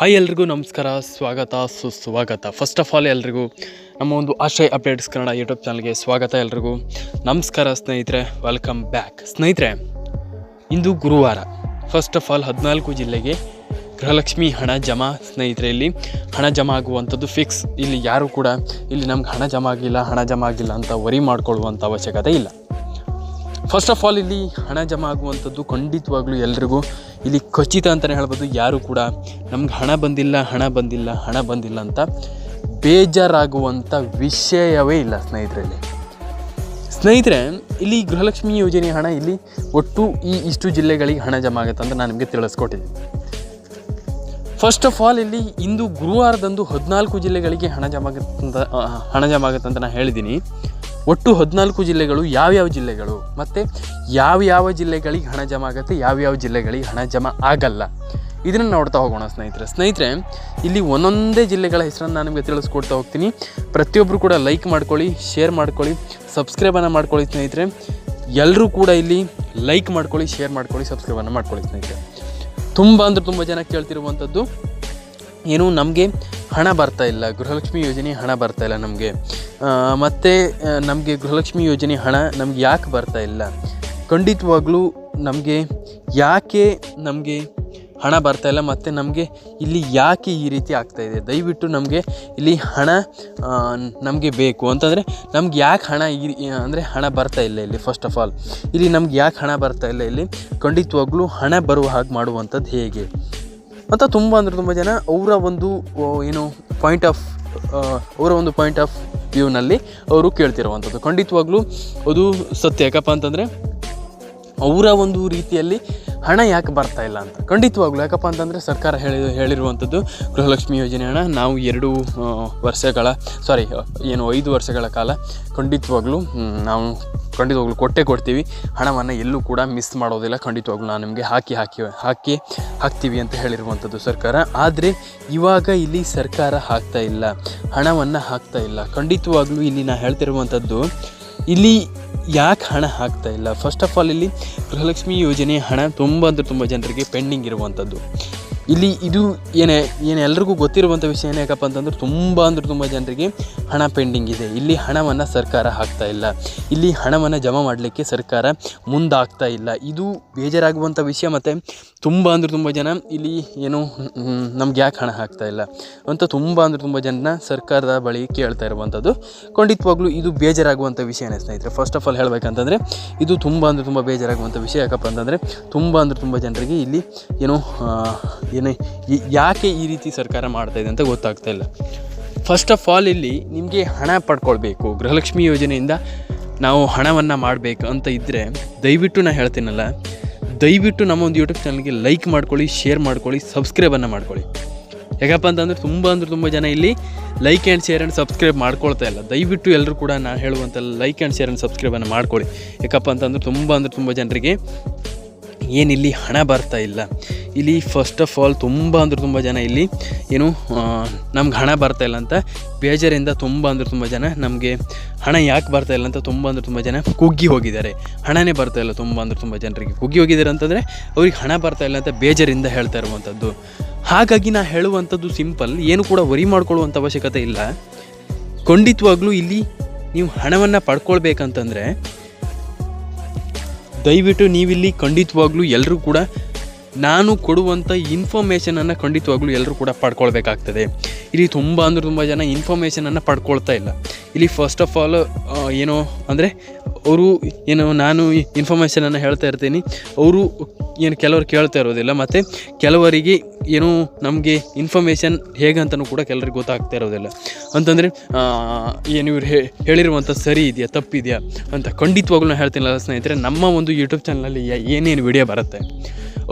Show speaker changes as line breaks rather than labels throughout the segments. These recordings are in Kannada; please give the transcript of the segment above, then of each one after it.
ಹಾಯ್ ಎಲ್ರಿಗೂ ನಮಸ್ಕಾರ, ಸ್ವಾಗತ, ಸುಸ್ವಾಗತ. ಫಸ್ಟ್ ಆಫ್ ಆಲ್ ಎಲ್ರಿಗೂ ನಮ್ಮ ಒಂದು ಆಶ್ರಯ ಅಪ್ಡೇಟ್ಸ್ ಕನ್ನಡ ಯೂಟ್ಯೂಬ್ ಚಾನಲ್ಗೆ ಸ್ವಾಗತ ಎಲ್ರಿಗೂ. ನಮಸ್ಕಾರ ಸ್ನೇಹಿತರೆ ವೆಲ್ಕಮ್ ಬ್ಯಾಕ್ ಸ್ನೇಹಿತರೆ, ಇಂದು ಗುರುವಾರ ಫಸ್ಟ್ ಆಫ್ ಆಲ್ ಹದಿನಾಲ್ಕು ಜಿಲ್ಲೆಗೆ ಗೃಹಲಕ್ಷ್ಮಿ ಹಣ ಜಮಾ ಸ್ನೇಹಿತರೆ, ಇಲ್ಲಿ ಹಣ ಜಮಾ ಆಗುವಂಥದ್ದು ಫಿಕ್ಸ್ ಇಲ್ಲಿ ಯಾರು ಕೂಡ ಇಲ್ಲಿ ನಮ್ಗೆ ಹಣ ಜಮಾ ಆಗಿಲ್ಲ, ಹಣ ಜಮಾ ಆಗಿಲ್ಲ ಅಂತ ವರಿ ಮಾಡ್ಕೊಳ್ಳುವಂಥ ಅವಶ್ಯಕತೆ ಇಲ್ಲ. ಫಸ್ಟ್ ಆಫ್ ಆಲ್ ಇಲ್ಲಿ ಹಣ ಜಮಾ ಆಗುವಂಥದ್ದು ಖಂಡಿತವಾಗ್ಲೂ ಎಲ್ರಿಗೂ ಇಲ್ಲಿ ಖಚಿತ ಅಂತಲೇ ಹೇಳ್ಬೋದು, ಯಾರು ಕೂಡ ನಮ್ಗೆ ಹಣ ಬಂದಿಲ್ಲ ಹಣ ಬಂದಿಲ್ಲ ಹಣ ಬಂದಿಲ್ಲ ಅಂತ ಬೇಜಾರಾಗುವಂಥ ವಿಷಯವೇ ಇಲ್ಲ ಸ್ನೇಹಿತರಲ್ಲಿ. ಸ್ನೇಹಿತರೆ, ಇಲ್ಲಿ ಗೃಹಲಕ್ಷ್ಮಿ ಯೋಜನೆ ಹಣ ಇಲ್ಲಿ ಒಟ್ಟು ಈ ಇಷ್ಟು ಜಿಲ್ಲೆಗಳಿಗೆ ಹಣ ಜಮಾ ಆಗುತ್ತೆ ಅಂತ ನಾನು ನಿಮಗೆ ತಿಳಿಸ್ಕೊಟ್ಟಿದ್ದೀನಿ. ಫಸ್ಟ್ ಆಫ್ ಆಲ್ ಇಲ್ಲಿ ಇಂದು ಗುರುವಾರದಂದು ಹದಿನಾಲ್ಕು ಜಿಲ್ಲೆಗಳಿಗೆ ಹಣ ಜಮಾ ಆಗುತ್ತೆ ಹಣ ಜಮಾ ಆಗುತ್ತೆ ಅಂತ ನಾನು ಹೇಳಿದ್ದೀನಿ. ಒಟ್ಟು ಹದಿನಾಲ್ಕು ಜಿಲ್ಲೆಗಳು ಯಾವ್ಯಾವ ಜಿಲ್ಲೆಗಳು? ಮತ್ತು ಯಾವ್ಯಾವ ಜಿಲ್ಲೆಗಳಿಗೆ ಹಣ ಜಮಾ ಆಗುತ್ತೆ ಯಾವ್ಯಾವ ಜಿಲ್ಲೆಗಳಿಗೆ ಹಣ ಜಮಾ ಆಗಲ್ಲ? ಇದನ್ನು ನೋಡ್ತಾ ಹೋಗೋಣ ಸ್ನೇಹಿತರೆ. ಸ್ನೇಹಿತರೆ, ಇಲ್ಲಿ ಒಂದೊಂದೇ ಜಿಲ್ಲೆಗಳ ಹೆಸರನ್ನು ನಾನು ನಿಮಗೆ ತಿಳಿಸ್ಕೊಡ್ತಾ ಹೋಗ್ತೀನಿ. ಪ್ರತಿಯೊಬ್ಬರು ಕೂಡ ಲೈಕ್ ಮಾಡ್ಕೊಳ್ಳಿ ಶೇರ್ ಮಾಡ್ಕೊಳ್ಳಿ ಸಬ್ಸ್ಕ್ರೈಬನ್ನು ಮಾಡ್ಕೊಳ್ಳಿ ಸ್ನೇಹಿತರೆ. ಎಲ್ಲರೂ ಕೂಡ ಇಲ್ಲಿ ಲೈಕ್ ಮಾಡ್ಕೊಳ್ಳಿ ಶೇರ್ ಮಾಡ್ಕೊಳ್ಳಿ ಸಬ್ಸ್ಕ್ರೈಬನ್ನು ಮಾಡ್ಕೊಳ್ಳಿ ಸ್ನೇಹಿತರೆ. ತುಂಬ ಅಂದರೆ ತುಂಬ ಜನ ಕೇಳ್ತಿರುವಂಥದ್ದು, ಏನು ನಮಗೆ ಹಣ ಬರ್ತಾ ಇಲ್ಲ. ಗೃಹಲಕ್ಷ್ಮಿ ಯೋಜನೆ ಹಣ ಬರ್ತಾ ಇಲ್ಲ ನಮಗೆ. ಮತ್ತು ನಮಗೆ ಗೃಹಲಕ್ಷ್ಮಿ ಯೋಜನೆ ಹಣ ನಮ್ಗೆ ಯಾಕೆ ಬರ್ತಾ ಇಲ್ಲ? ಖಂಡಿತವಾಗ್ಲೂ ನಮಗೆ ಯಾಕೆ ನಮಗೆ ಹಣ ಬರ್ತಾ ಇಲ್ಲ ಮತ್ತು ನಮಗೆ ಇಲ್ಲಿ ಯಾಕೆ ಈ ರೀತಿ ಆಗ್ತಾಯಿದೆ ದಯವಿಟ್ಟು ನಮಗೆ ಇಲ್ಲಿ ಹಣ ನಮಗೆ ಬೇಕು. ಅಂತಂದರೆ ನಮ್ಗೆ ಯಾಕೆ ಹಣ ಈ ಅಂದರೆ ಹಣ ಬರ್ತಾ ಇಲ್ಲ ಇಲ್ಲಿ ಫಸ್ಟ್ ಆಫ್ ಆಲ್ ಇಲ್ಲಿ ನಮ್ಗೆ ಯಾಕೆ ಹಣ ಬರ್ತಾ ಇಲ್ಲ ಇಲ್ಲಿ? ಖಂಡಿತವಾಗ್ಲೂ ಹಣ ಬರುವ ಹಾಗೆ ಮಾಡುವಂಥದ್ದು ಹೇಗೆ? ಅಂತ ತುಂಬ ಅಂದರೆ ತುಂಬ ಜನ ಅವರ ಒಂದು ಏನು ಪಾಯಿಂಟ್ ಆಫ್ ಅವರ ಒಂದು ಪಾಯಿಂಟ್ ಆಫ್ ವ್ಯೂನಲ್ಲಿ ಅವರು ಕೇಳ್ತಿರುವಂಥದ್ದು. ಖಂಡಿತವಾಗ್ಲೂ ಅದು ಸತ್ಯ. ಯಾಕಪ್ಪ ಅಂತಂದರೆ ಅವರ ಒಂದು ರೀತಿಯಲ್ಲಿ ಹಣ ಯಾಕೆ ಬರ್ತಾ ಇಲ್ಲ ಅಂತ? ಖಂಡಿತವಾಗ್ಲೂ. ಯಾಕಪ್ಪ ಅಂತಂದರೆ ಸರ್ಕಾರ ಹೇಳಿ, ಹೇಳಿರುವಂಥದ್ದು ಗೃಹಲಕ್ಷ್ಮಿ ಯೋಜನೆ ಹಣ ನಾವು ಎರಡು ವರ್ಷಗಳ ಸಾರಿ ಏನು ಐದು ವರ್ಷಗಳ ಕಾಲ ಖಂಡಿತವಾಗ್ಲೂ ನಾವು ಖಂಡಿತವಾಗ್ಲೂ ಕೊಟ್ಟೆ ಕೊಡ್ತೀವಿ. ಹಣವನ್ನು ಎಲ್ಲೂ ಕೂಡ ಮಿಸ್ ಮಾಡೋದಿಲ್ಲ. ಖಂಡಿತವಾಗ್ಲೂ ನಾನು ನಿಮಗೆ ಹಾಕಿ ಹಾಕಿ ಹಾಕಿ, ಹಾಕ್ತೀವಿ ಅಂತ ಹೇಳಿರುವಂಥದ್ದು ಸರ್ಕಾರ. ಆದರೆ ಇವಾಗ ಇಲ್ಲಿ ಸರ್ಕಾರ ಹಾಕ್ತಾ ಇಲ್ಲ. ಹಣವನ್ನು ಹಾಕ್ತಾ ಇಲ್ಲ. ಖಂಡಿತವಾಗ್ಲೂ ಇಲ್ಲಿ ನಾನು ಹೇಳ್ತಿರುವಂಥದ್ದು ಇಲ್ಲಿ ಯಾಕೆ ಹಣ ಹಾಕ್ತಾ ಇಲ್ಲ? ಫಸ್ಟ್ ಆಫ್ ಆಲ್ ಇಲ್ಲಿ ಗೃಹಲಕ್ಷ್ಮಿ ಯೋಜನೆ ಹಣ ತುಂಬ ಅಂದರೆ ತುಂಬ ಜನರಿಗೆ ಪೆಂಡಿಂಗ್ ಇರುವಂಥದ್ದು ಇಲ್ಲಿ ಇದು ಏನೇ, ಏನು ಎಲ್ರಿಗೂ ಗೊತ್ತಿರುವಂಥ ವಿಷಯ ಏನಕ್ಕಪ್ಪ ಅಂತಂದ್ರೆ ತುಂಬ ಅಂದ್ರೆ ತುಂಬ ಜನರಿಗೆ ಹಣ ಪೆಂಡಿಂಗ್ ಇದೆ. ಇಲ್ಲಿ ಹಣವನ್ನು ಸರ್ಕಾರ ಹಾಕ್ತಾ ಇಲ್ಲ. ಇಲ್ಲಿ ಹಣವನ್ನು ಜಮಾ ಮಾಡಲಿಕ್ಕೆ ಸರ್ಕಾರ ಮುಂದಾಗ್ತಾ ಇಲ್ಲ. ಇದು ಬೇಜಾರಾಗುವಂಥ ವಿಷಯ ಮತ್ತು ತುಂಬ ಅಂದ್ರೆ ತುಂಬ ಜನ ಇಲ್ಲಿ ಏನು ನಮ್ಗೆ ಯಾಕೆ ಹಣ ಹಾಕ್ತಾ ಇಲ್ಲ ಅಂತ ತುಂಬ ಅಂದ್ರೆ ತುಂಬ ಜನನ ಸರ್ಕಾರದ ಬಳಿ ಕೇಳ್ತಾ ಇರುವಂಥದ್ದು. ಖಂಡಿತವಾಗ್ಲೂ ಇದು ಬೇಜಾರಾಗುವಂಥ ವಿಷಯನೇ ಸ್ನೇಹಿತರೆ ಫಸ್ಟ್ ಆಫ್ ಆಲ್ ಹೇಳಬೇಕಂತಂದರೆ ಇದು ತುಂಬ ಅಂದರೆ ತುಂಬ ಬೇಜಾರಾಗುವಂಥ ವಿಷಯ ಯಾಕಪ್ಪ ಅಂತಂದರೆ ತುಂಬ ಅಂದರೆ ತುಂಬ ಜನರಿಗೆ ಇಲ್ಲಿ ಏನು ಆ, ಯಾಕೆ ಈ ರೀತಿ ಸರ್ಕಾರ ಮಾಡ್ತಾ ಇದೆ ಅಂತ ಗೊತ್ತಾಗ್ತಾ ಇಲ್ಲ. ಫಸ್ಟ್ ಆಫ್ ಆಲ್ ಇಲ್ಲಿ ನಿಮಗೆ ಹಣ ಪಡ್ಕೊಳ್ಬೇಕು. ಗೃಹಲಕ್ಷ್ಮಿ ಯೋಜನೆಯಿಂದ ನಾವು ಹಣವನ್ನು ಮಾಡಬೇಕು ಅಂತ ಇದ್ದರೆ ದಯವಿಟ್ಟು ನಾನು ಹೇಳ್ತೀನಲ್ಲ ದಯವಿಟ್ಟು ನಮ್ಮ ಒಂದು ಯೂಟ್ಯೂಬ್ ಚಾನಲ್ಗೆ ಲೈಕ್ ಮಾಡ್ಕೊಳ್ಳಿ ಶೇರ್ ಮಾಡ್ಕೊಳ್ಳಿ ಸಬ್ಸ್ಕ್ರೈಬನ್ನು ಮಾಡ್ಕೊಳ್ಳಿ. ಯಾಕಪ್ಪ ಅಂತಂದರೆ ತುಂಬ ಅಂದರೆ ತುಂಬ ಜನ ಇಲ್ಲಿ like and share and subscribe ಮಾಡ್ಕೊಳ್ತಾ ಇಲ್ಲ. ದಯವಿಟ್ಟು ಎಲ್ಲರೂ ಕೂಡ ನಾನು ಹೇಳುವಂಥ ಲೈಕ್ ಆ್ಯಂಡ್ ಶೇರ್ ಆ್ಯಂಡ್ ಸಬ್ಸ್ಕ್ರೈಬನ್ನು ಮಾಡ್ಕೊಳ್ಳಿ. ಯಾಕಪ್ಪ ಅಂತಂದ್ರೆ ತುಂಬ ಅಂದರೆ ತುಂಬ ಜನರಿಗೆ ಏನಿಲ್ಲಿ ಹಣ ಬರ್ತಾ ಇಲ್ಲ. ಇಲ್ಲಿ ಫಸ್ಟ್ ಆಫ್ ಆಲ್ ತುಂಬ ಅಂದ್ರೆ ತುಂಬ ಜನ ಇಲ್ಲಿ ಏನು ನಮ್ಗೆ ಹಣ ಬರ್ತಾ ಇಲ್ಲ ಅಂತ, ಬೇಜಾರಿಂದ ತುಂಬ ಅಂದ್ರೆ ತುಂಬ ಜನ ನಮಗೆ ಹಣ ಯಾಕೆ ಬರ್ತಾ ಇಲ್ಲ ಅಂತ ತುಂಬ ಅಂದ್ರೆ ತುಂಬ ಜನ ಕುಗ್ಗಿ ಹೋಗಿದ್ದಾರೆ. ಹಣನೇ ಬರ್ತಾ ಇಲ್ಲ ತುಂಬ ಅಂದ್ರೆ ತುಂಬ ಜನರಿಗೆ. ಕುಗ್ಗಿ ಹೋಗಿದ್ದಾರೆ ಅಂತಂದರೆ ಅವ್ರಿಗೆ ಹಣ ಬರ್ತಾ ಇಲ್ಲ ಅಂತ ಬೇಜಾರಿಂದ ಹೇಳ್ತಾ ಇರುವಂಥದ್ದು ಹಾಗಾಗಿ ನಾ ಹೇಳುವಂಥದ್ದು ಸಿಂಪಲ್ ಏನು ಕೂಡ ವರಿ ಮಾಡ್ಕೊಳ್ಳುವಂಥ ಅವಶ್ಯಕತೆ ಇಲ್ಲ. ಖಂಡಿತವಾಗ್ಲೂ ಇಲ್ಲಿ ನೀವು ಹಣವನ್ನು ಪಡ್ಕೊಳ್ಬೇಕಂತಂದರೆ ದಯವಿಟ್ಟು ನೀವಿಲ್ಲಿ ಖಂಡಿತವಾಗ್ಲೂ ಎಲ್ಲರೂ ಕೂಡ ನಾನು ಕೊಡುವಂಥ ಇನ್ಫಾರ್ಮೇಷನನ್ನು ಖಂಡಿತವಾಗ್ಲೂ ಎಲ್ಲರೂ ಕೂಡ ಪಡ್ಕೊಳ್ಬೇಕಾಗ್ತದೆ. ಇಲ್ಲಿ ತುಂಬ ಅಂದರೆ ತುಂಬ ಜನ ಇನ್ಫಾರ್ಮೇಷನನ್ನು ಪಡ್ಕೊಳ್ತಾ ಇಲ್ಲ. ಇಲ್ಲಿ ಫಸ್ಟ್ ಆಫ್ ಆಲ್ ಏನು ಅಂದರೆ ಅವರು ಏನು, ನಾನು ಇನ್ಫಾರ್ಮೇಷನನ್ನು ಹೇಳ್ತಾ ಇರ್ತೀನಿ. ಅವರು ಏನು ಕೆಲವರು ಕೇಳ್ತಾ ಇರೋದಿಲ್ಲ, ಮತ್ತು ಕೆಲವರಿಗೆ ಏನು ನಮಗೆ ಇನ್ಫಾರ್ಮೇಷನ್ ಹೇಗಂತನೂ ಕೂಡ ಕೆಲವರಿಗೆ ಗೊತ್ತಾಗ್ತಾ ಇರೋದಿಲ್ಲ. ಅಂತಂದರೆ ಏನು ಇವ್ರು ಹೇಳಿರುವಂಥ ಸರಿ ಇದೆಯಾ, ತಪ್ಪಿದೆಯಾ ಅಂತ ಖಂಡಿತವಾಗ್ಲೂ ಹೇಳ್ತೀನಲ್ಲ ಸ್ನೇಹಿತರೆ, ನಮ್ಮ ಒಂದು ಯೂಟ್ಯೂಬ್ ಚಾನಲಲ್ಲಿ ಏನೇನು ವಿಡಿಯೋ ಬರುತ್ತೆ,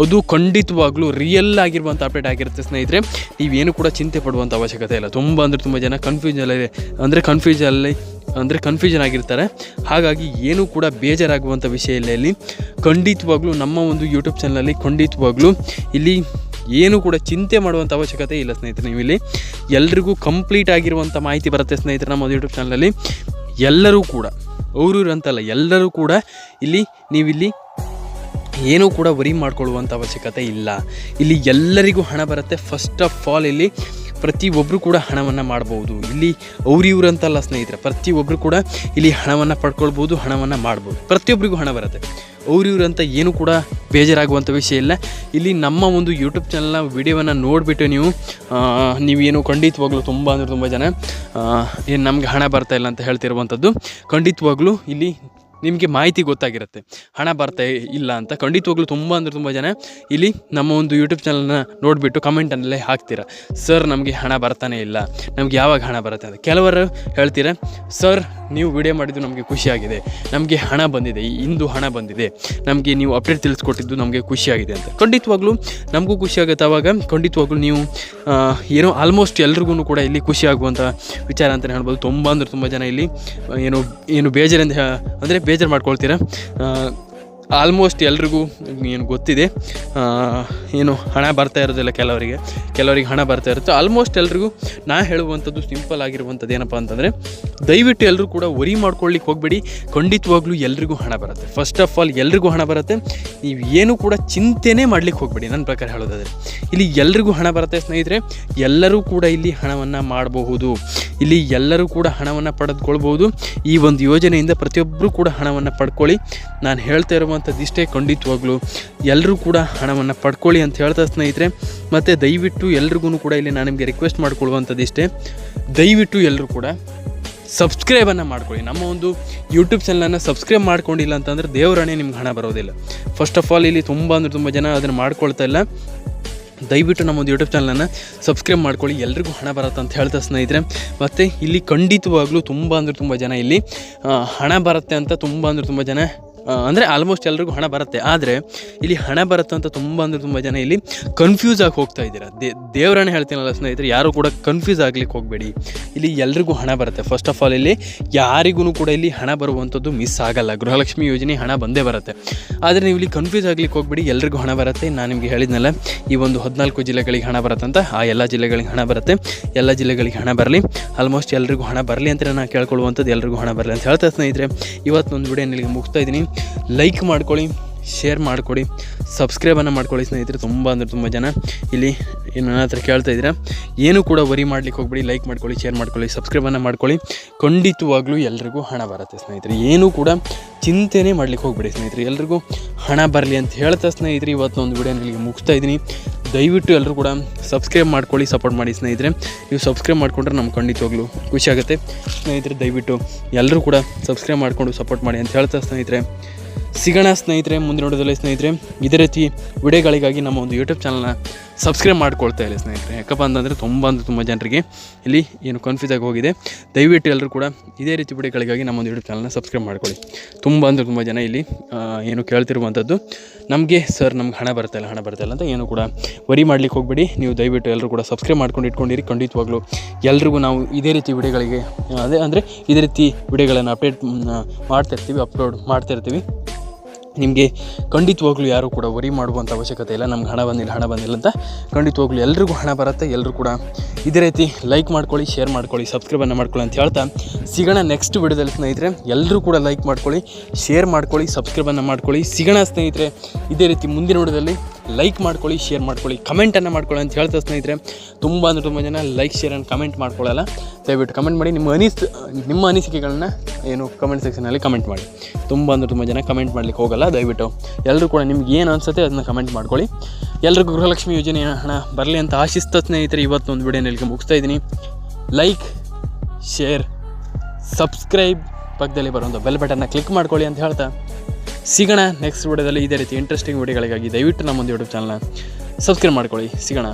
ಅದು ಖಂಡಿತವಾಗ್ಲೂ ರಿಯಲ್ ಆಗಿರುವಂಥ ಅಪ್ಡೇಟ್ ಆಗಿರುತ್ತೆ ಸ್ನೇಹಿತರೆ. ನೀವೇನು ಕೂಡ ಚಿಂತೆ ಪಡುವಂಥ ಅವಶ್ಯಕತೆ ಇಲ್ಲ. ತುಂಬ ಅಂದರೆ ತುಂಬ ಜನ ಕನ್ಫ್ಯೂಷನಲ್ಲಿ ಅಂದರೆ ಕನ್ಫ್ಯೂಷನಲ್ಲಿ ಅಂದರೆ ಕನ್ಫ್ಯೂಷನ್ ಆಗಿರ್ತಾರೆ. ಹಾಗಾಗಿ ಏನೂ ಕೂಡ ಬೇಜಾರಾಗುವಂಥ ವಿಷಯ ಇಲ್ಲ ಇಲ್ಲಿ. ಖಂಡಿತವಾಗ್ಲೂ ನಮ್ಮ ಒಂದು ಯೂಟ್ಯೂಬ್ ಚಾನಲಲ್ಲಿ ಖಂಡಿತವಾಗ್ಲೂ ಇಲ್ಲಿ ಏನೂ ಕೂಡ ಚಿಂತೆ ಮಾಡುವಂಥ ಅವಶ್ಯಕತೆ ಇಲ್ಲ ಸ್ನೇಹಿತರೆ ನೀವು ಇಲ್ಲಿ. ಎಲ್ರಿಗೂ ಕಂಪ್ಲೀಟ್ ಆಗಿರುವಂಥ ಮಾಹಿತಿ ಬರುತ್ತೆ ಸ್ನೇಹಿತರೆ ನಮ್ಮ ಯೂಟ್ಯೂಬ್ ಚಾನಲಲ್ಲಿ ಎಲ್ಲರೂ ಕೂಡ ಅವರು ಅಂತಲ್ಲ, ಎಲ್ಲರೂ ಕೂಡ ಇಲ್ಲಿ ನೀವಿಲ್ಲಿ ಏನೂ ಕೂಡ ವರಿ ಮಾಡ್ಕೊಳ್ಳುವಂಥ ಅವಶ್ಯಕತೆ ಇಲ್ಲ. ಇಲ್ಲಿ ಎಲ್ಲರಿಗೂ ಹಣ ಬರುತ್ತೆ. ಫಸ್ಟ್ ಆಫ್ ಆಲ್ ಇಲ್ಲಿ ಪ್ರತಿಯೊಬ್ಬರು ಕೂಡ ಹಣವನ್ನು ಮಾಡ್ಬೋದು. ಇಲ್ಲಿ ಅವ್ರಿವ್ರು ಅಂತಲ್ಲ ಸ್ನೇಹಿತರೆ ಪ್ರತಿಯೊಬ್ಬರು ಕೂಡ ಇಲ್ಲಿ ಹಣವನ್ನು ಪಡ್ಕೊಳ್ಬೋದು, ಹಣವನ್ನು ಮಾಡ್ಬೋದು. ಪ್ರತಿಯೊಬ್ಬರಿಗೂ ಹಣ ಬರುತ್ತೆ. ಅವ್ರಿವ್ರು ಅಂತ ಏನು ಕೂಡ ಬೇಜಾರಾಗುವಂಥ ವಿಷಯ ಇಲ್ಲ. ಇಲ್ಲಿ ನಮ್ಮ ಒಂದು ಯೂಟ್ಯೂಬ್ ಚಾನಲ್ನ ವಿಡಿಯೋವನ್ನು ನೋಡಿಬಿಟ್ಟು ನೀವು ನೀವೇನು ಖಂಡಿತವಾಗ್ಲೂ ತುಂಬ ಅಂದರೆ ತುಂಬ ಜನ ಏನು ನಮಗೆ ಹಣ ಬರ್ತಾ ಇಲ್ಲ ಅಂತ ಹೇಳ್ತಿರುವಂಥದ್ದು ಖಂಡಿತವಾಗ್ಲೂ ಇಲ್ಲಿ ನಿಮಗೆ ಮಾಹಿತಿ ಗೊತ್ತಾಗಿರುತ್ತೆ. ಹಣ ಬರ್ತಾ ಇಲ್ಲ ಅಂತ ಖಂಡಿತವಾಗ್ಲೂ ತುಂಬ ಅಂದರೆ ತುಂಬ ಜನ. ಇಲ್ಲಿ ನಮ್ಮ ಒಂದು ಯೂಟ್ಯೂಬ್ ಚಾನಲ್ನ ನೋಡಿಬಿಟ್ಟು ಕಮೆಂಟಲ್ಲೇ ಹಾಕ್ತೀರಾ. ಸರ್ ನಮಗೆ ಹಣ ಬರ್ತಾನೆ ಇಲ್ಲ. ನಮಗೆ ಯಾವಾಗ ಹಣ ಬರುತ್ತೆ ಅಂತ. ಕೆಲವರು ಹೇಳ್ತೀರಾ ಸರ್ ನೀವು ವಿಡಿಯೋ ಮಾಡಿದ್ದು ನಮಗೆ ಖುಷಿಯಾಗಿದೆ ನಮಗೆ ಹಣ ಬಂದಿದೆ. ಇಂದು ಹಣ ಬಂದಿದೆ. ನಮಗೆ ನೀವು ಅಪ್ಡೇಟ್ ತಿಳಿಸ್ಕೊಟ್ಟಿದ್ದು ನಮಗೆ ಖುಷಿಯಾಗಿದೆ ಅಂತ. ಖಂಡಿತವಾಗ್ಲೂ ನಮಗೂ ಖುಷಿಯಾಗುತ್ತೆ ಆವಾಗ ಖಂಡಿತವಾಗ್ಲೂ ನೀವು ಏನೋ ಆಲ್ಮೋಸ್ಟ್ ಎಲ್ರಿಗೂ ಕೂಡ ಇಲ್ಲಿ ಖುಷಿಯಾಗುವಂಥ ವಿಚಾರ ಅಂತಲೇ ಹೇಳ್ಬೋದು. ತುಂಬ ಅಂದರೆ ತುಂಬ ಜನ ಇಲ್ಲಿ ಏನು ಏನು ಬೇಜಾರಿಂದ ಅಂದರೆ ಬೇಜಾರು ಮಾಡ್ಕೊಳ್ತೀರಾ? ಆಲ್ಮೋಸ್ಟ್ ಎಲ್ರಿಗೂ ಏನು ಗೊತ್ತಿದೆ. ಏನು ಹಣ ಬರ್ತಾ ಇರೋದಿಲ್ಲ ಕೆಲವರಿಗೆ. ಕೆಲವರಿಗೆ ಹಣ ಬರ್ತಾ ಇರುತ್ತೆ. ಆಲ್ಮೋಸ್ಟ್ ಎಲ್ರಿಗೂ ನಾ ಹೇಳುವಂಥದ್ದು ಸಿಂಪಲ್ ಆಗಿರುವಂಥದ್ದು ಏನಪ್ಪ ಅಂತಂದರೆ, ದಯವಿಟ್ಟು ಎಲ್ಲರೂ ಕೂಡ ವರಿ ಮಾಡ್ಕೊಳ್ಳಿಕ್ಕೆ ಹೋಗಬೇಡಿ. ಖಂಡಿತವಾಗ್ಲೂ ಎಲ್ರಿಗೂ ಹಣ ಬರುತ್ತೆ. ಫಸ್ಟ್ ಆಫ್ ಆಲ್ ಎಲ್ರಿಗೂ ಹಣ ಬರುತ್ತೆ. ನೀವು ಏನು ಕೂಡ ಚಿಂತೆನೇ ಮಾಡ್ಲಿಕ್ಕೆ ಹೋಗಬೇಡಿ ನನ್ನ ಪ್ರಕಾರ ಹೇಳೋದಾದರೆ. ಇಲ್ಲಿ ಎಲ್ರಿಗೂ ಹಣ ಬರುತ್ತೆ ಸ್ನೇಹಿತರೆ. ಎಲ್ಲರೂ ಕೂಡ ಇಲ್ಲಿ ಹಣವನ್ನು ಮಾಡಬಹುದು. ಇಲ್ಲಿ ಎಲ್ಲರೂ ಕೂಡ ಹಣವನ್ನು ಪಡೆದುಕೊಳ್ಬೋದು ಈ ಒಂದು ಯೋಜನೆಯಿಂದ ಪ್ರತಿಯೊಬ್ಬರೂ ಕೂಡ ಹಣವನ್ನು ಪಡ್ಕೊಳ್ಳಿ. ನಾನು ಹೇಳ್ತಾ ಇರುವಂಥದ್ದು ಇಷ್ಟೇ ಖಂಡಿತವಾಗ್ಲೂ ಎಲ್ಲರೂ ಕೂಡ ಹಣವನ್ನು ಪಡ್ಕೊಳ್ಳಿ ಅಂತ ಹೇಳ್ತಾ ಸ್ನೇಹಿತರೆ. ಮತ್ತು ದಯವಿಟ್ಟು ಎಲ್ರಿಗೂ ಕೂಡ ಇಲ್ಲಿ ನಾನು ನಿಮಗೆ ರಿಕ್ವೆಸ್ಟ್ ಮಾಡ್ಕೊಳ್ಳುವಂಥದ್ದು ಇಷ್ಟೇ. ದಯವಿಟ್ಟು ಎಲ್ಲರೂ ಕೂಡ ಸಬ್ಸ್ಕ್ರೈಬನ್ನು ಮಾಡ್ಕೊಳ್ಳಿ. ನಮ್ಮ ಒಂದು ಯೂಟ್ಯೂಬ್ ಚಾನಲನ್ನು ಸಬ್ಸ್ಕ್ರೈಬ್ ಮಾಡ್ಕೊಂಡಿಲ್ಲ ಅಂತಂದರೆ ದೇವರಾಣೆ ನಿಮ್ಗೆ ಹಣ ಬರೋದಿಲ್ಲ. ಫಸ್ಟ್ ಆಫ್ ಆಲ್ ಇಲ್ಲಿ ತುಂಬ ಅಂದರೆ ತುಂಬ ಜನ ಅದನ್ನು ಮಾಡ್ಕೊಳ್ತಾ ಇಲ್ಲ. ದಯವಿಟ್ಟು ನಮ್ಮ ಒಂದು ಯೂಟ್ಯೂಬ್ ಚಾನಲನ್ನು ಸಬ್ಸ್ಕ್ರೈಬ್ ಮಾಡ್ಕೊಳ್ಳಿ. ಎಲ್ರಿಗೂ ಹಣ ಬರುತ್ತೆ ಅಂತ ಹೇಳ್ತಾ ಸ್ನೇಹಿತರೆ. ಮತ್ತು ಇಲ್ಲಿ ಖಂಡಿತವಾಗ್ಲೂ ತುಂಬ ಅಂದರೆ ತುಂಬ ಜನ ಇಲ್ಲಿ ಹಣ ಬರುತ್ತೆ ಅಂತ ತುಂಬ ಅಂದರೆ ತುಂಬ ಜನ ಅಂದರೆ ಆಲ್ಮೋಸ್ಟ್ ಎಲ್ರಿಗೂ ಹಣ ಬರುತ್ತೆ. ಆದರೆ ಇಲ್ಲಿ ಹಣ ಬರುತ್ತೆ ಅಂತ ತುಂಬ ಅಂದರೆ ತುಂಬ ಜನ ಇಲ್ಲಿ ಕನ್ಫ್ಯೂಸ್ ಆಗಿ ಹೋಗ್ತಾ ಇದ್ದೀರಾ. ದೇ, ದೇವರನ್ನೇ ಹೇಳ್ತೀನಲ್ಲ ಸ್ನೇಹಿತರೆ, ಯಾರು ಕೂಡ ಕನ್ಫ್ಯೂಸ್ ಆಗ್ಲಿಕ್ಕೆ ಹೋಗಬೇಡಿ. ಇಲ್ಲಿ ಎಲ್ರಿಗೂ ಹಣ ಬರುತ್ತೆ. ಫಸ್ಟ್ ಆಫ್ ಆಲ್ ಇಲ್ಲಿ ಯಾರಿಗೂ ಕೂಡ ಇಲ್ಲಿ ಹಣ ಬರುವಂಥದ್ದು ಮಿಸ್ ಆಗಲ್ಲ. ಗೃಹಲಕ್ಷ್ಮಿ ಯೋಜನೆ ಹಣ ಬಂದೇ ಬರುತ್ತೆ. ಆದರೆ ನೀವು ಇಲ್ಲಿ ಕನ್ಫ್ಯೂಸ್ ಆಗ್ಲಿಕ್ಕೆ ಹೋಗಬೇಡಿ. ಎಲ್ರಿಗೂ ಹಣ ಬರುತ್ತೆ. ನಾನು ನಿಮಗೆ ಹೇಳಿದ್ನಲ್ಲ, ಈ ಒಂದು ಹದಿನಾಲ್ಕು ಜಿಲ್ಲೆಗಳಿಗೆ ಹಣ ಬರುತ್ತೆ ಅಂತ. ಆ ಎಲ್ಲ ಜಿಲ್ಲೆಗಳಿಗೆ ಹಣ ಬರುತ್ತೆ. ಎಲ್ಲ ಜಿಲ್ಲೆಗಳಿಗೆ ಹಣ ಬರಲಿ. ಆಲ್ಮೋಸ್ಟ್ ಎಲ್ರಿಗೂ ಹಣ ಬರಲಿ ಅಂತ ನಾನು ಕೇಳ್ಕೊಳ್ಳುವಂಥದ್ದು ಎಲ್ರಿಗೂ ಹಣ ಬರಲಿ ಅಂತ ಹೇಳ್ತಾ ಸ್ನೇಹಿತರೆ ಇವತ್ತು ಒಂದು ವಿಡಿಯೋ ನಿಮಗೆ ಮುಗಿಸ್ತಾ ಇದ್ದೀನಿ. ಲೈಕ್ ಮಾಡ್ಕೊಳ್ಳಿ. ಶೇರ್ ಮಾಡಿಕೊಡಿ. ಸಬ್ಸ್ಕ್ರೈಬನ್ನು ಮಾಡ್ಕೊಳ್ಳಿ ಸ್ನೇಹಿತರೆ, ತುಂಬ ಅಂದರೆ ತುಂಬ ಜನ. ಇಲ್ಲಿ ಏನು ನನ್ನ ಹತ್ರ ಕೇಳ್ತಾ ಇದ್ದೀರಾ? ಏನು ಕೂಡ ವರಿ ಮಾಡ್ಲಿಕ್ಕೆ ಹೋಗ್ಬಿಡಿ ಲೈಕ್ ಮಾಡ್ಕೊಳ್ಳಿ ಶೇರ್ ಮಾಡ್ಕೊಳ್ಳಿ ಸಬ್ಸ್ಕ್ರೈಬನ್ನು ಮಾಡ್ಕೊಳ್ಳಿ. ಖಂಡಿತವಾಗ್ಲೂ ಎಲ್ರಿಗೂ ಹಣ ಬರುತ್ತೆ ಸ್ನೇಹಿತರೆ. ಏನೂ ಕೂಡ ಚಿಂತೆನೇ ಮಾಡ್ಲಿಕ್ಕೆ ಹೋಗ್ಬಿಡಿ ಸ್ನೇಹಿತರೆ. ಎಲ್ರಿಗೂ ಹಣ ಬರಲಿ ಅಂತ ಹೇಳ್ತಾ ಸ್ನೇಹಿತರೆ, ಇವತ್ತು ಒಂದು ವಿಡಿಯೋ ನಿಮಗೆ ಮುಗಿಸ್ತಾ ಇದ್ದೀನಿ. ದಯವಿಟ್ಟು ಎಲ್ಲರೂ ಕೂಡ ಸಬ್ಸ್ಕ್ರೈಬ್ ಮಾಡ್ಕೊಳ್ಳಿ ಸಪೋರ್ಟ್ ಮಾಡಿ ಸ್ನೇಹಿತರೆ. ನೀವು ಸಬ್ಸ್ಕ್ರೈಬ್ ಮಾಡಿಕೊಂಡ್ರೆ ನಮ್ಗೆ ಖಂಡಿತವಾಗ್ಲೂ ಖುಷಿ ಆಗುತ್ತೆ. ಸ್ನೇಹಿತರೆ, ದಯವಿಟ್ಟು ಎಲ್ಲರೂ ಕೂಡ ಸಬ್ಸ್ಕ್ರೈಬ್ ಮಾಡಿಕೊಂಡು ಸಪೋರ್ಟ್ ಮಾಡಿ ಅಂತ ಹೇಳ್ತಾ ಸ್ನೇಹಿತರೆ. ಸಿಗೋಣ ಸ್ನೇಹಿತರೆ ಮುಂದಿನ ನೋಡೋದಲ್ಲಿ ಸ್ನೇಹಿತರೆ ಇದೇ ರೀತಿ ವಿಡಿಯೋಗಳಿಗಾಗಿ ನಮ್ಮ ಒಂದು ಯೂಟ್ಯೂಬ್ ಚಾನಲ್ನ ಸಬ್ಸ್ಕ್ರೈಬ್ ಮಾಡ್ಕೊಳ್ತಾ ಇಲ್ಲ ಸ್ನೇಹಿತರೆ. ಯಾಕಪ್ಪ ಅಂತಂದರೆ ತುಂಬ ಅಂದರೆ ತುಂಬ ಜನರಿಗೆ ಇಲ್ಲಿ ಏನು ಕನ್ಫ್ಯೂಸ್ ಆಗಿ ಹೋಗಿದೆ. ದಯವಿಟ್ಟು ಎಲ್ಲರೂ ಕೂಡ ಇದೇ ರೀತಿ ವಿಡಿಯೋಗಳಿಗಾಗಿ ನಮ್ಮ ಒಂದು ಯೂಟ್ಯೂಬ್ ಚಾನಲ್ನ ಸಬ್ಸ್ಕ್ರೈಬ್ ಮಾಡ್ಕೊಳ್ಳಿ. ತುಂಬ ಅಂದರೆ ತುಂಬ ಜನ ಇಲ್ಲಿ ಏನು ಕೇಳ್ತಿರುವಂಥದ್ದು ನಮಗೆ ಸರ್ ನಮ್ಗೆ ಹಣ ಬರ್ತಾಯಿಲ್ಲ ಹಣ ಬರ್ತಾಯಿಲ್ಲ ಅಂತ ಏನು ಕೂಡ ವರಿ ಮಾಡ್ಲಿಕ್ಕೆ ಹೋಗಬೇಡಿ. ನೀವು ದಯವಿಟ್ಟು ಎಲ್ಲರೂ ಕೂಡ ಸಬ್ಸ್ಕ್ರೈಬ್ ಮಾಡ್ಕೊಂಡು ಇಟ್ಕೊಂಡಿರಿ. ಖಂಡಿತವಾಗ್ಲೂ ಎಲ್ರಿಗೂ ನಾವು ಇದೇ ರೀತಿ ವಿಡಿಯೋಗಳಿಗೆ, ಅದೇ ಅಂದರೆ ಇದೇ ರೀತಿ ವಿಡಿಯೋಗಳನ್ನು ಅಪ್ಡೇಟ್ ಮಾಡ್ತಿರ್ತೀವಿ ಅಪ್ಲೋಡ್ ಮಾಡ್ತಿರ್ತೀವಿ. ನಿಮಗೆ ಖಂಡಿತವಾಗ್ಲೂ ಯಾರು ಕೂಡ ವರಿ ಮಾಡುವಂಥ ಅವಶ್ಯಕತೆ ಇಲ್ಲ. ನಮ್ಗೆ ಹಣ ಬಂದಿಲ್ಲ ಹಣ ಬಂದಿಲ್ಲ ಅಂತ ಖಂಡಿತವಾಗ್ಲೂ ಎಲ್ರಿಗೂ ಹಣ ಬರುತ್ತೆ ಎಲ್ಲರೂ ಕೂಡ ಇದೇ ರೀತಿ ಲೈಕ್ ಮಾಡ್ಕೊಳ್ಳಿ ಶೇರ್ ಮಾಡ್ಕೊಳ್ಳಿ ಸಬ್ಸ್ಕ್ರೈಬನ್ನು ಮಾಡ್ಕೊಳ್ಳಿ ಅಂತ ಹೇಳ್ತಾ ಸಿಗೋಣ ನೆಕ್ಸ್ಟ್ ವಿಡಿಯೋದಲ್ಲಿ ಸ್ನೇಹಿತರೆ. ಎಲ್ಲರೂ ಕೂಡ ಲೈಕ್ ಮಾಡ್ಕೊಳ್ಳಿ ಶೇರ್ ಮಾಡ್ಕೊಳ್ಳಿ ಸಬ್ಸ್ಕ್ರೈಬನ್ನು ಮಾಡ್ಕೊಳ್ಳಿ. ಸಿಗೋಣ ಸ್ನೇಹಿತರೆ, ಇದೇ ರೀತಿ ಮುಂದಿನ ವಿಡಿಯೋದಲ್ಲಿ ಲೈಕ್ ಮಾಡ್ಕೊಳ್ಳಿ ಶೇರ್ ಮಾಡ್ಕೊಳ್ಳಿ ಕಮೆಂಟನ್ನು ಮಾಡ್ಕೊಳ್ಳಿ ಅಂತ ಹೇಳ್ತಾ ಸ್ನೇಹಿತರೆ. ತುಂಬ ಅಂದರೆ ತುಂಬ ಜನ ಲೈಕ್ ಶೇರ್ ಆ್ಯಂಡ್ ಕಮೆಂಟ್ ಮಾಡ್ಕೊಳ್ಳಲ್ಲ. ದಯವಿಟ್ಟು ಕಮೆಂಟ್ ಮಾಡಿ. ನಿಮ್ಮ ಅನಿಸ್ ನಿಮ್ಮ ಅನಿಸಿಕೆಗಳನ್ನ ಏನು ಕಮೆಂಟ್ ಸೆಕ್ಷನಲ್ಲಿ ಕಮೆಂಟ್ ಮಾಡಿ. ತುಂಬ ಅಂದರೆ ತುಂಬ ಜನ ಕಮೆಂಟ್ ಮಾಡಲಿಕ್ಕೆ ಹೋಗಲ್ಲ. ದಯವಿಟ್ಟು ಎಲ್ಲರೂ ಕೂಡ ನಿಮ್ಗೆ ಏನು ಅನಿಸುತ್ತೆ ಅದನ್ನ ಕಮೆಂಟ್ ಮಾಡ್ಕೊಳ್ಳಿ. ಎಲ್ಲರಿಗೂ ಗೃಹಲಕ್ಷ್ಮಿ ಯೋಜನೆ ಹಣ ಬರಲಿ ಅಂತ ಆಶಿಸ್ತ ಸ್ನೇಹಿತರೆ ಇವತ್ತು ಒಂದು ವಿಡಿಯೋನ ಇಲ್ಲಿಗೆ ಮುಗಿಸ್ತಾ ಇದ್ದೀನಿ. ಲೈಕ್ ಶೇರ್ ಸಬ್ಸ್ಕ್ರೈಬ್ ಪಕ್ಕದಲ್ಲಿ ಬರುವಂಥ ಬೆಲ್ ಬಟನ್ನ ಕ್ಲಿಕ್ ಮಾಡ್ಕೊಳ್ಳಿ ಅಂತ ಹೇಳ್ತಾ. ಸಿಗೋಣ. ನೆಕ್ಸ್ಟ್ ವಿಡಿಯೋದಲ್ಲಿ ಇದೇ ರೀತಿ ಇಂಟ್ರೆಸ್ಟಿಂಗ್ ವಿಡಿಯೋಗಳಿಗಾಗಿ ದಯವಿಟ್ಟು ನಮ್ಮ ಒಂದು ಯೂಟ್ಯೂಬ್ ಚಾನಲ್ನ ಸಬ್ಸ್ಕ್ರೈಬ್ ಮಾಡ್ಕೊಳ್ಳಿ. ಸಿಗೋಣ.